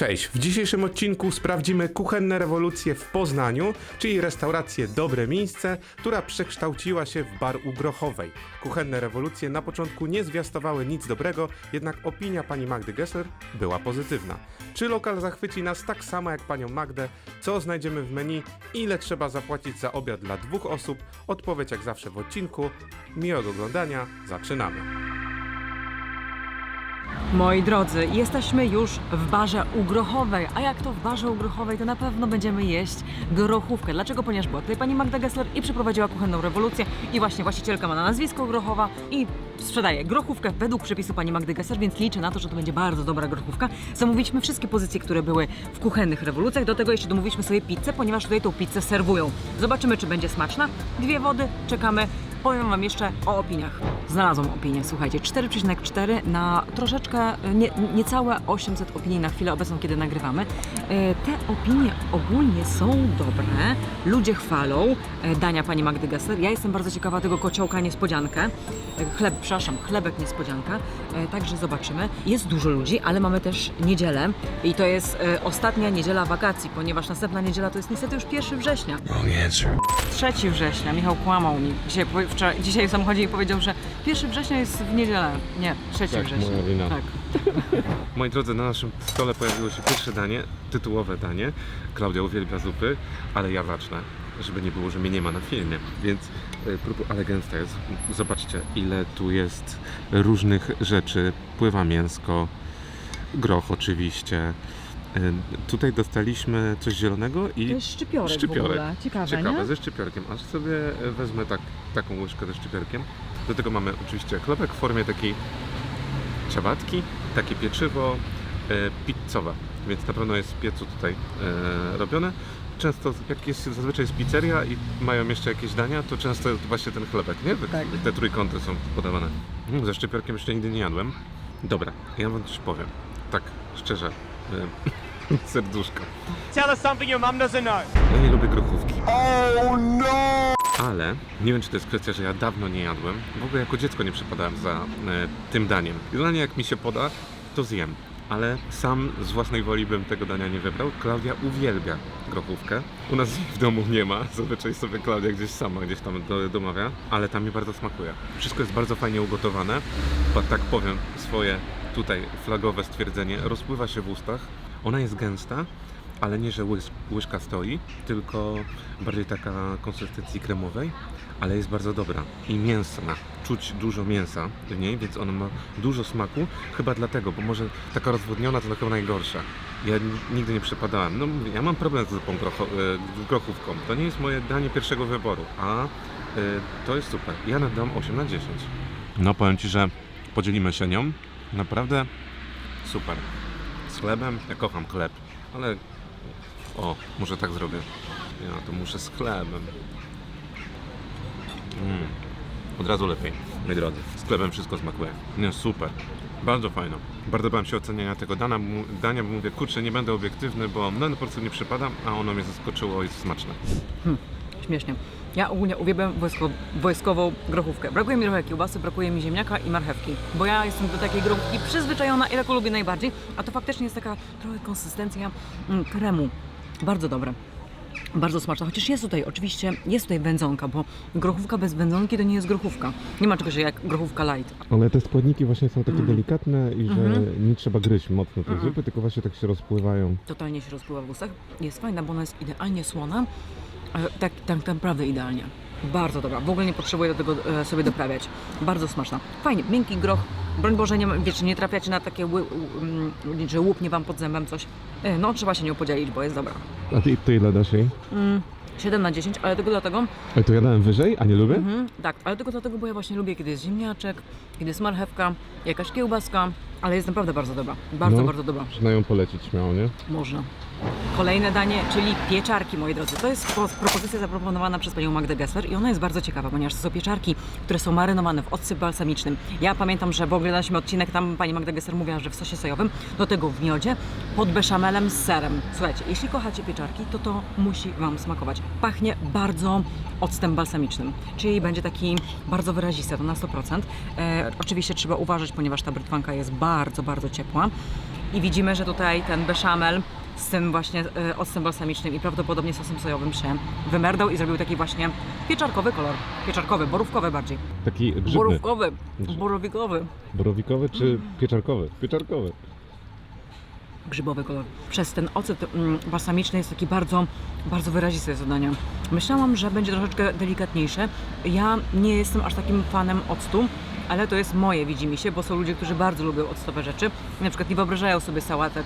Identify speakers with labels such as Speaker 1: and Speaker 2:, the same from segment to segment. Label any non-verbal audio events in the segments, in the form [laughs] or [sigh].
Speaker 1: Cześć, w dzisiejszym odcinku sprawdzimy kuchenne rewolucje w Poznaniu, czyli restaurację Dobre Miejsce, która przekształciła się w bar u Grochowej. Kuchenne rewolucje na początku nie zwiastowały nic dobrego, jednak opinia pani Magdy Gessler była pozytywna. Czy lokal zachwyci nas tak samo jak panią Magdę? Co znajdziemy w menu? Ile trzeba zapłacić za obiad dla dwóch osób? Odpowiedź jak zawsze w odcinku. Miłego oglądania, zaczynamy.
Speaker 2: Moi drodzy, jesteśmy już w barze u Grochowej, a jak to w barze u Grochowej, to na pewno będziemy jeść grochówkę. Dlaczego? Ponieważ była tutaj pani Magda Gessler i przeprowadziła kuchenną rewolucję i właśnie właścicielka ma na nazwisko Grochowa i sprzedaje grochówkę według przepisu pani Magdy Gessler, więc liczę na to, że to będzie bardzo dobra grochówka. Zamówiliśmy wszystkie pozycje, które były w kuchennych rewolucjach, do tego jeszcze domówiliśmy sobie pizzę, ponieważ tutaj tą pizzę serwują. Zobaczymy, czy będzie smaczna. Dwie wody, czekamy. Powiem Wam jeszcze o opiniach. Znalazłam opinię, słuchajcie, 4,4 na troszeczkę, nie, niecałe 800 opinii na chwilę obecną, kiedy nagrywamy. E, Te opinie ogólnie są dobre, ludzie chwalą e, dania pani Magdy Gessler. Ja jestem bardzo ciekawa tego kociołka niespodziankę, E, chleb, przepraszam, chlebek niespodzianka, E, także zobaczymy. Jest dużo ludzi, ale mamy też niedzielę i to jest e, ostatnia niedziela wakacji, ponieważ następna niedziela to jest niestety już 1 września. 3 września, Michał kłamał mi. Dzisiaj, wczoraj, dzisiaj w samochodzie mi powiedział, że 1 września jest w niedzielę. Nie, 3
Speaker 1: Tak,
Speaker 2: września.
Speaker 1: moja wina.
Speaker 2: Tak. [laughs]
Speaker 1: Moi drodzy, na naszym stole pojawiło się pierwsze danie, tytułowe danie. Klaudia uwielbia zupy, ale ja zacznę, żeby nie było, że mnie nie ma na filmie. Więc y, próbu, ale gęsta jest. Zobaczcie, ile tu jest różnych rzeczy. Pływa mięsko, groch oczywiście. Y, Tutaj dostaliśmy coś zielonego i
Speaker 2: To jest szczypiorek,
Speaker 1: Szczypiorek.
Speaker 2: w ogóle. Ciekawe,
Speaker 1: ciekawe,
Speaker 2: nie?
Speaker 1: ze szczypiorkiem. Aż sobie e, wezmę tak, taką łyżkę ze szczypiorkiem. Do tego mamy oczywiście chlebek w formie takiej ciabatki, takie pieczywo e, pizzowe, więc na pewno jest w piecu tutaj e, robione. Często, jak jest zazwyczaj jest pizzeria i mają jeszcze jakieś dania, to często jest właśnie ten chlebek, nie?
Speaker 2: Tak.
Speaker 1: Te trójkąty są podawane. Mm, ze szczypiorkiem jeszcze nigdy nie jadłem. Dobra, ja wam coś powiem. Tak, szczerze. E, [laughs] serduszko.
Speaker 3: Tell us something your mum doesn't know.
Speaker 1: Ja nie lubię grochówki. Ale nie wiem, czy to jest kwestia, że ja dawno nie jadłem. W ogóle jako dziecko nie przepadałem za e, tym daniem. Generalnie jak mi się poda, to zjem. Ale sam z własnej woli bym tego dania nie wybrał. Klaudia uwielbia grochówkę. U nas w domu nie ma. [laughs] Zazwyczaj sobie Klaudia gdzieś sama, gdzieś tam do, domawia. Ale tam mi bardzo smakuje. Wszystko jest bardzo fajnie ugotowane. Bo tak powiem swoje tutaj flagowe stwierdzenie. Rozpływa się w ustach. Ona jest gęsta, ale nie, że łys, łyżka stoi, tylko bardziej taka konsystencji kremowej, ale jest bardzo dobra i mięsna. Czuć dużo mięsa w niej, więc ona ma dużo smaku, chyba dlatego, bo może taka rozwodniona to na pewno najgorsza. Ja nigdy nie przepadałem. No ja mam problem z zupą grocho, e, grochówką. To nie jest moje danie pierwszego wyboru, a e, to jest super. Ja nadam 8 na 10. No powiem Ci, że podzielimy się nią. Naprawdę super. Z chlebem, ja kocham chleb, ale o, może tak zrobię. Ja to muszę z chlebem. Mm. Od razu lepiej, moi drodzy. Z chlebem wszystko smakuje. Nie, super. Bardzo fajno. Bardzo bałem się oceniania tego dana, dania, bo mówię, kurczę, nie będę obiektywny, bo no, po prostu nie przypadam, a ono mnie zaskoczyło i jest smaczne.
Speaker 2: Śmiesznie. Ja ogólnie uwielbiam wojsko, wojskową grochówkę. Brakuje mi trochę kiełbasy, brakuje mi ziemniaka i marchewki, bo ja jestem do takiej grochówki przyzwyczajona i taką lubię najbardziej, a to faktycznie jest taka trochę konsystencja mm, kremu. Bardzo dobre. Bardzo smaczna, chociaż jest tutaj, oczywiście, jest tutaj wędzonka, bo grochówka bez wędzonki to nie jest grochówka. Nie ma czegoś jak grochówka light.
Speaker 1: Ale te składniki właśnie są takie delikatne i że
Speaker 2: Mhm.
Speaker 1: nie trzeba gryźć mocno tej
Speaker 2: Mhm.
Speaker 1: zupy, tylko właśnie tak się rozpływają.
Speaker 2: Totalnie się rozpływa w ustach. Jest fajna, bo ona jest idealnie słona. Tak, tak naprawdę idealnie. Bardzo dobra. W ogóle nie potrzebuję do tego e, sobie doprawiać. Bardzo smaczna. Fajnie, miękki groch. Broń Boże, nie, wiecie, nie trafiacie na takie, ły, mm, że łupnie wam pod zębem coś. E, No, trzeba się nią podzielić, bo jest dobra.
Speaker 1: A ty, ty ile dasz jej?
Speaker 2: Mm, 7 na 10, ale tylko dlatego,
Speaker 1: Ale to ja dałem wyżej, a nie lubię?
Speaker 2: mhm, tak, ale tylko dlatego, bo ja właśnie lubię, kiedy jest ziemniaczek, kiedy jest marchewka, jakaś kiełbaska, ale jest naprawdę bardzo dobra. Bardzo,
Speaker 1: No.
Speaker 2: bardzo dobra.
Speaker 1: Można ją polecić śmiało, nie?
Speaker 2: Można. Kolejne danie, czyli pieczarki, moi drodzy. To jest po- propozycja zaproponowana przez panią Magdę Gessler i ona jest bardzo ciekawa, ponieważ to są pieczarki, które są marynowane w occie balsamicznym. Ja pamiętam, że w oglądaliśmy odcinek, tam pani Magda Gessler mówiła, że w sosie sojowym, do tego w miodzie, pod beszamelem z serem. Słuchajcie, jeśli kochacie pieczarki, to to musi Wam smakować. Pachnie bardzo octem balsamicznym, czyli będzie taki bardzo wyrazisty, to na 100%. E, oczywiście trzeba uważać, ponieważ ta brytwanka jest bardzo, bardzo ciepła. I widzimy, że tutaj ten beszamel z tym właśnie e, octem balsamicznym i prawdopodobnie sosem sojowym się wymerdał i zrobił taki właśnie pieczarkowy kolor. Pieczarkowy, borówkowy bardziej.
Speaker 1: Taki grzybny.
Speaker 2: Borówkowy,
Speaker 1: Grzyb-
Speaker 2: borowikowy.
Speaker 1: Borowikowy czy pieczarkowy? Pieczarkowy.
Speaker 2: grzybowy kolor. Przez ten ocet mm, balsamiczny jest taki bardzo, bardzo wyrazisty jest. Myślałam, że będzie troszeczkę delikatniejsze. Ja nie jestem aż takim fanem octu, ale to jest moje, widzi mi się, bo są ludzie, którzy bardzo lubią octowe rzeczy. Na przykład nie wyobrażają sobie sałatek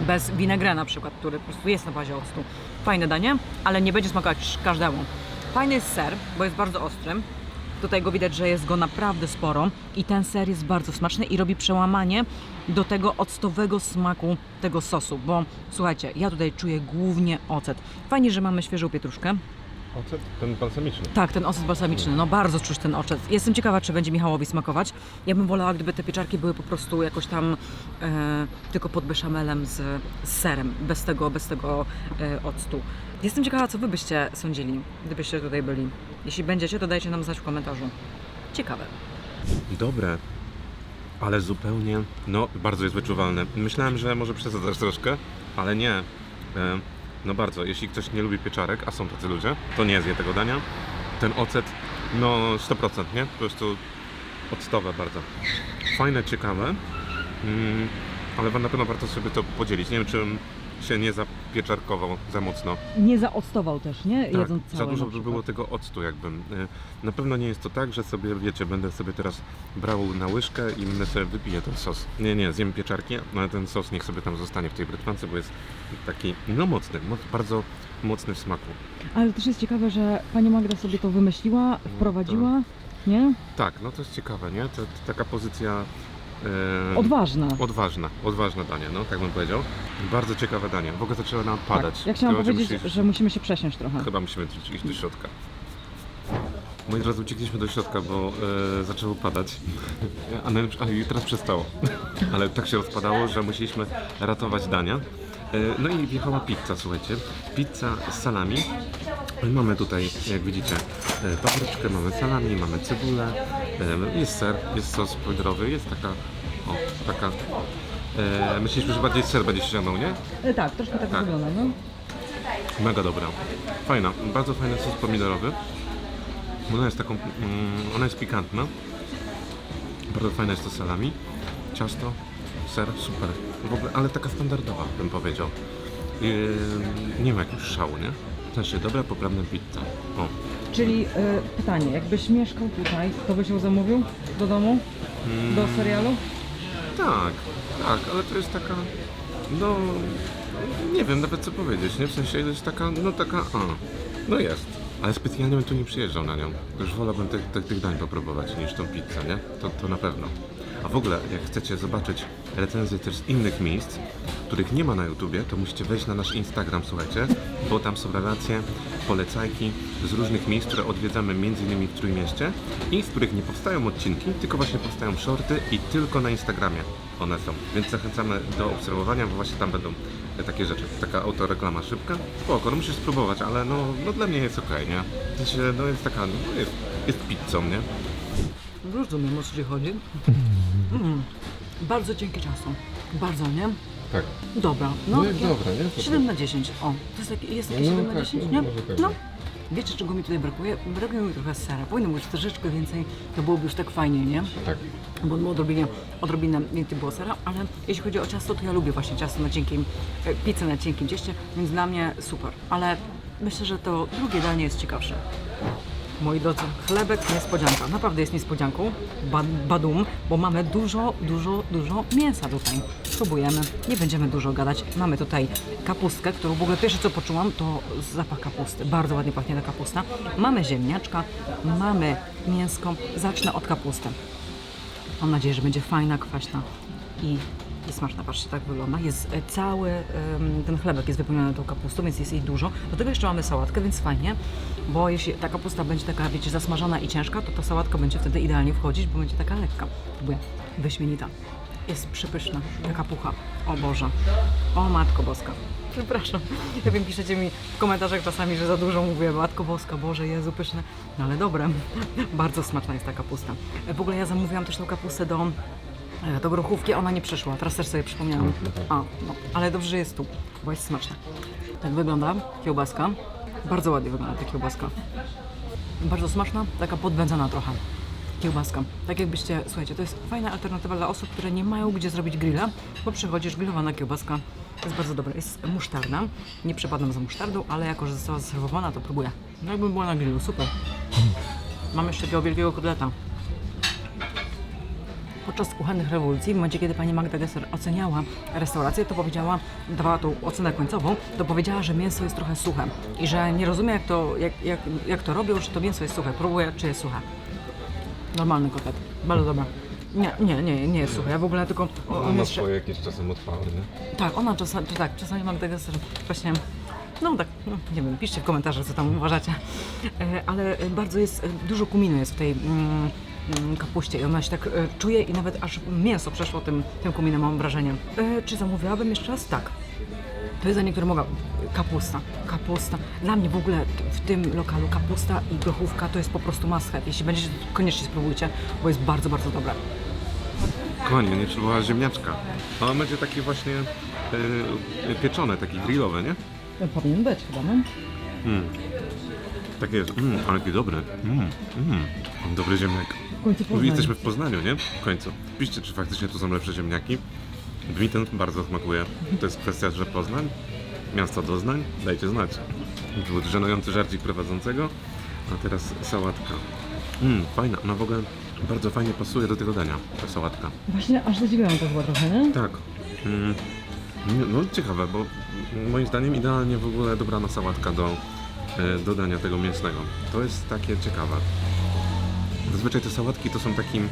Speaker 2: bez winegra na przykład, który po prostu jest na bazie octu. Fajne danie, ale nie będzie smakować każdemu. Fajny jest ser, bo jest bardzo ostry. Tutaj go widać, że jest go naprawdę sporo i ten ser jest bardzo smaczny i robi przełamanie do tego octowego smaku tego sosu, bo słuchajcie, ja tutaj czuję głównie ocet. Fajnie, że mamy świeżą pietruszkę.
Speaker 1: Ocet ten balsamiczny.
Speaker 2: Tak, ten ocet balsamiczny, no bardzo czuć ten ocet. Jestem ciekawa, czy będzie Michałowi smakować. Ja bym wolała, gdyby te pieczarki były po prostu jakoś tam e, tylko pod beszamelem z, z serem, bez tego, bez tego e, octu. Jestem ciekawa, co wy byście sądzili, gdybyście tutaj byli. Jeśli będziecie, to dajcie nam znać w komentarzu. Ciekawe.
Speaker 1: Dobre, ale zupełnie, no bardzo jest wyczuwalne. Myślałem, że może przesadzasz troszkę, ale nie. E, no bardzo, jeśli ktoś nie lubi pieczarek, a są tacy ludzie, to nie zje tego dania. Ten ocet, no 100%, nie? Po prostu octowe bardzo. Fajne, ciekawe, mm, ale na pewno warto sobie to podzielić. Nie wiem, czym się nie zapieczarkował za mocno.
Speaker 2: Nie zaoctował też, nie?
Speaker 1: Tak,
Speaker 2: Jedząc całe
Speaker 1: za dużo by było tego octu jakbym. Y, Na pewno nie jest to tak, że sobie, wiecie, będę sobie teraz brał na łyżkę i będę sobie wypiję ten sos. Nie, nie, zjem pieczarki, no ale ten sos niech sobie tam zostanie w tej brytwance, bo jest taki, no mocny, moc, bardzo mocny w smaku.
Speaker 2: Ale też jest ciekawe, że pani Magda sobie to wymyśliła, wprowadziła, nie?
Speaker 1: Tak, no to jest ciekawe, nie? To, to taka pozycja... y,
Speaker 2: Odważna.
Speaker 1: Odważna, odważne danie, no tak bym powiedział. Bardzo ciekawe danie. W ogóle zaczęło nam padać.
Speaker 2: Tak. Ja chciałam
Speaker 1: Chyba,
Speaker 2: powiedzieć, że musimy się przesiąść trochę.
Speaker 1: Chyba musimy iść do środka. Moi drodzy, uciekliśmy do środka, bo e, zaczęło padać. A, a i teraz przestało. [laughs] Ale tak się rozpadało, że musieliśmy ratować dania. E, no i wjechała pizza, słuchajcie. Pizza z salami. Mamy tutaj, jak widzicie, e, papryczkę, mamy salami, mamy cebulę, e, jest ser, jest sos pomidorowy, jest taka, o, taka. E, myśleliśmy, że bardziej ser będzie się ciągnął, nie?
Speaker 2: E, tak, troszkę tak,
Speaker 1: Tak.
Speaker 2: wygląda, no.
Speaker 1: Mega dobra. Fajna, bardzo fajny sos pomidorowy. Ona jest taką, mm, ona jest pikantna. Bardzo fajna jest to salami. Ciasto, ser, super. W ogóle, ale taka standardowa bym powiedział. Yy, nie ma jakiegoś szału, nie? W sensie dobra, poprawna pizza. O.
Speaker 2: Czyli e, pytanie, jakbyś mieszkał tutaj, to byś ją zamówił do domu? Do serialu?
Speaker 1: Tak, tak, ale to jest taka, no, nie wiem nawet co powiedzieć, nie? W sensie jest taka, no taka, a, no jest. Ale specjalnie bym tu nie przyjeżdżał na nią. Już wolałbym tych, tych, tych dań popróbować niż tą pizzę, nie? To, to na pewno. A w ogóle, jak chcecie zobaczyć recenzje też z innych miejsc, których nie ma na YouTubie, to musicie wejść na nasz Instagram, słuchajcie, bo tam są relacje, polecajki z różnych miejsc, które odwiedzamy m.in. w Trójmieście i z których nie powstają odcinki, tylko właśnie powstają shorty i tylko na Instagramie one są. Więc zachęcamy do obserwowania, bo właśnie tam będą takie rzeczy. Taka autoreklama szybka. Spoko, no musisz spróbować, ale no, no dla mnie jest okej, nie? W sensie, no jest taka, no jest, jest pizzą, nie?
Speaker 2: Rozumiem, o co ci chodzi. [laughs] Mm. Bardzo cienkie ciasto. Bardzo, nie?
Speaker 1: Tak.
Speaker 2: Dobra. No,
Speaker 1: No jest
Speaker 2: takie
Speaker 1: dobre, nie? To
Speaker 2: 7 na 10. O, to jest, takie, jest takie
Speaker 1: No
Speaker 2: 7 na
Speaker 1: tak,
Speaker 2: 10,
Speaker 1: no
Speaker 2: nie?
Speaker 1: może tak
Speaker 2: No.
Speaker 1: być.
Speaker 2: Wiecie, czego mi tutaj brakuje? Brakuje mi trochę sera. Powinno być troszeczkę więcej, to byłoby już tak fajnie, nie?
Speaker 1: Tak.
Speaker 2: bo odrobinę, odrobinę więcej było sera, ale jeśli chodzi o ciasto, to ja lubię właśnie ciasto na cienkim, e, pizzę na cienkim cieście, więc dla mnie super, ale myślę, że to drugie danie jest ciekawsze. Moi drodzy, chlebek niespodzianka, naprawdę jest niespodzianką, ba badum, bo mamy dużo, dużo, dużo mięsa tutaj. Spróbujemy, nie będziemy dużo gadać. Mamy tutaj kapustkę, którą w ogóle pierwsze co poczułam, to zapach kapusty. Bardzo ładnie pachnie ta kapusta. Mamy ziemniaczka, mamy mięsko. Zacznę od kapusty. Mam nadzieję, że będzie fajna, kwaśna i, i smaczna. Patrzcie, tak wygląda. Jest e, cały ten chlebek jest wypełniony tą kapustą, więc jest jej dużo. Do tego jeszcze mamy sałatkę, więc fajnie, bo jeśli ta kapusta będzie taka, wiecie, zasmażona i ciężka, to ta sałatka będzie wtedy idealnie wchodzić, bo będzie taka lekka. Próbuję. Wyśmienita. Jest przepyszna, taka pucha. O Boże. O Matko Boska. Przepraszam. Ja wiem, piszecie mi w komentarzach czasami, że za dużo mówię. Matko Boska, Boże, Jezu, pyszne. No ale dobre. [laughs] Bardzo smaczna jest ta kapusta. W ogóle ja zamówiłam też tą kapustę do E, Do grochówki ona nie przyszła, teraz też sobie przypomniałam. A, no, ale dobrze, że jest tu, bo jest smaczna. Tak wygląda kiełbaska. Bardzo ładnie wygląda ta kiełbaska. Bardzo smaczna, taka podwędzona trochę kiełbaska. Tak jakbyście, słuchajcie, to jest fajna alternatywa dla osób, które nie mają gdzie zrobić grilla, bo przychodzisz, grillowana kiełbaska jest bardzo dobra. Jest musztarda. Nie przepadam za musztardą, ale jako, że została zaserwowana, to próbuję. No jakby była na grillu, super. [laughs] Mam jeszcze takiego wielkiego kotleta. Podczas kuchennych rewolucji, w momencie kiedy pani Magda Gesser oceniała restaurację, to powiedziała, dawała tą ocenę końcową, to powiedziała, że mięso jest trochę suche i że nie rozumie jak to, jak, jak, jak to robią, że to mięso jest suche. Próbuję, czy jest suche. Normalny kotlet. Bardzo dobra. Nie, nie, nie, nie jest suche. Ja w ogóle tylko... o- on jest-
Speaker 1: jakieś czasem odpały, nie?
Speaker 2: tak, ona czasami, tak, czasami Magda Gesser właśnie, no tak, no, nie wiem, piszcie w komentarzach, co tam uważacie, e, ale bardzo jest, dużo kuminu jest w tej mm, kapuście i ona się tak e, czuje i nawet aż mięso przeszło tym, tym kuminem, mam wrażenie. E, czy zamówiłabym jeszcze raz? Tak. To jest danie, które mogę. Kapusta, kapusta. Dla mnie w ogóle w tym lokalu kapusta i grochówka to jest po prostu must have. Jeśli będziecie, to koniecznie spróbujcie, bo jest bardzo, bardzo dobre.
Speaker 1: Kochanie, nie była ziemniaczka. A on będzie taki właśnie yy, pieczone, taki grillowy, nie?
Speaker 2: Powinien być chyba, no.
Speaker 1: Mm. Tak jest. Mm, ale jaki dobry. Mm, mm. Dobry ziemniak.
Speaker 2: Końcu Poznań.
Speaker 1: Jesteśmy w Poznaniu, nie? W końcu. Piszcie, czy faktycznie tu są lepsze ziemniaki. Mi ten bardzo smakuje. To jest kwestia, że Poznań, miasto doznań, dajcie znać. Był żenujący żarcik prowadzącego, a teraz sałatka. Mm, fajna, ona w ogóle bardzo fajnie pasuje do tego dania, ta sałatka.
Speaker 2: Właśnie aż zadziwiałam to chyba trochę, nie?
Speaker 1: Tak. Mm, no ciekawe, bo moim zdaniem idealnie w ogóle dobrana sałatka do e, dodania tego mięsnego. To jest takie ciekawe. Zazwyczaj te sałatki to są takim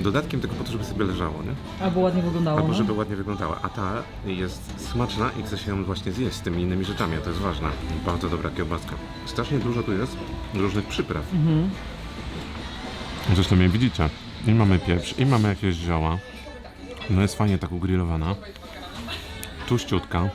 Speaker 1: dodatkiem tylko po to, żeby sobie leżało, nie?
Speaker 2: Albo ładnie wyglądało,
Speaker 1: Albo
Speaker 2: no.
Speaker 1: żeby ładnie wyglądała. A ta jest smaczna i chce się ją właśnie zjeść z tymi innymi rzeczami, a to jest ważne. Bardzo dobra kiełbaska. Strasznie dużo tu jest różnych przypraw.
Speaker 2: Mhm.
Speaker 1: Zresztą mnie widzicie. I mamy pieprz, i mamy jakieś zioła. No jest fajnie tak ugrillowana. Tuściutka.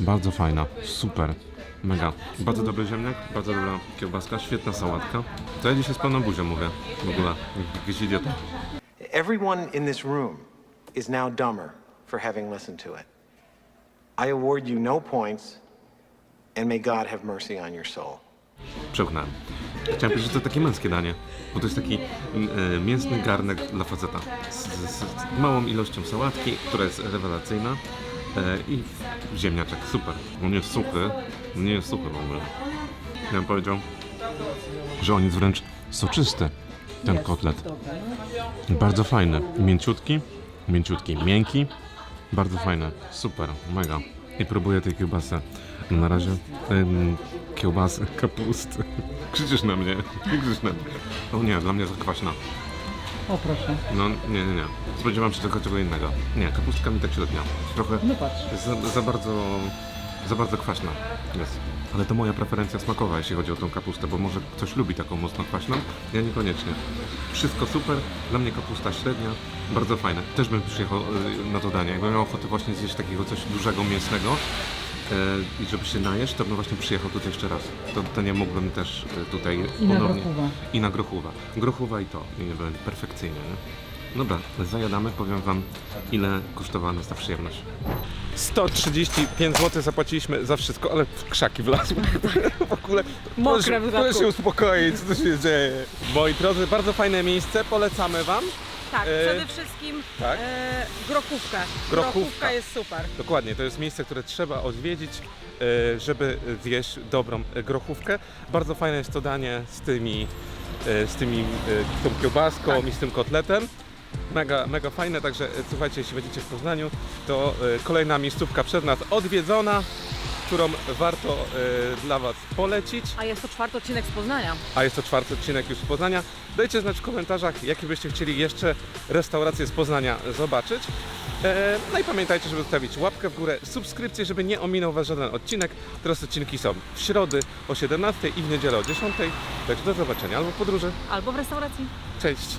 Speaker 1: Bardzo fajna. Super. Mega. Bardzo dobry ziemniak, bardzo dobra kiełbaska, świetna sałatka. To ja dzisiaj z pełną buzią mówię. W ogóle. jak Jakiś idiota.
Speaker 4: Everyone in this room is now dumber for having listened to it. I award you no points, and may God have mercy on your soul.
Speaker 1: Przełknąłem. Chciałem powiedzieć, że to takie męskie danie, bo to jest taki mm, e, mięsny garnek dla faceta z, z, z małą ilością sałatki, która jest rewelacyjna i w- ziemniaczek, super. On jest suchy, nie jest suchy w ogóle. Ja bym powiedział, że on jest wręcz soczysty, ten kotlet. Bardzo fajny, mięciutki, mięciutki, miękki, bardzo fajny, super, mega. I próbuję tej kiełbasy. Na razie em, kiełbasy, kapusty. [laughs] Krzyczysz na mnie, krzyczysz na mnie. O nie, dla mnie za kwaśna.
Speaker 2: O proszę.
Speaker 1: No nie, nie, nie. Spodziewam się tego czego innego. Nie, kapustka mi tak średnia. Trochę
Speaker 2: No patrz.
Speaker 1: za, za bardzo, za bardzo kwaśna jest. Ale to moja preferencja smakowa, jeśli chodzi o tą kapustę, bo może ktoś lubi taką mocno kwaśną, ja niekoniecznie. Wszystko super, dla mnie kapusta średnia, bardzo fajne. Też bym przyjechał y, na to danie. Jakbym miał ochotę właśnie zjeść takiego coś dużego, mięsnego i żeby się najeść, to bym właśnie przyjechał tutaj jeszcze raz. To, to nie mógłbym też y, tutaj
Speaker 2: I na
Speaker 1: ponownie...
Speaker 2: Grochówę.
Speaker 1: I na Grochówę. Grochówa i to. I nie będzie perfekcyjnie, nie? Dobra, zajadamy, powiem wam ile kosztowała nas ta przyjemność. 135 zł zapłaciliśmy za wszystko, ale w krzaki wlazłem. [laughs] [laughs] w ogóle
Speaker 2: Mokre
Speaker 1: proszę,
Speaker 2: w
Speaker 1: proszę się uspokoić, co tu się dzieje. Moi drodzy, bardzo fajne miejsce, polecamy wam.
Speaker 2: Tak,
Speaker 1: E,
Speaker 2: przede wszystkim
Speaker 1: tak?
Speaker 2: e, grochówka.
Speaker 1: Grochówka.
Speaker 2: jest super.
Speaker 1: Dokładnie, to jest miejsce, które trzeba odwiedzić, e, żeby zjeść dobrą e, grochówkę. Bardzo fajne jest to danie z tymi, e, z tymi, e, tą kiełbaską
Speaker 2: Tak.
Speaker 1: i z tym kotletem. Mega, mega fajne, także e, słuchajcie, jeśli będziecie w Poznaniu, to e, kolejna miejscówka przed nas odwiedzona, którą warto e, dla Was polecić.
Speaker 2: A jest to czwarty odcinek z Poznania.
Speaker 1: A jest to czwarty odcinek już z Poznania. Dajcie znać w komentarzach, jakie byście chcieli jeszcze restauracje z Poznania zobaczyć. E, no i pamiętajcie, żeby zostawić łapkę w górę, subskrypcję, żeby nie ominął Was żaden odcinek. Teraz odcinki są w środy o 17 i w niedzielę o 10. Także do zobaczenia albo w podróży.
Speaker 2: Albo w restauracji.
Speaker 1: Cześć!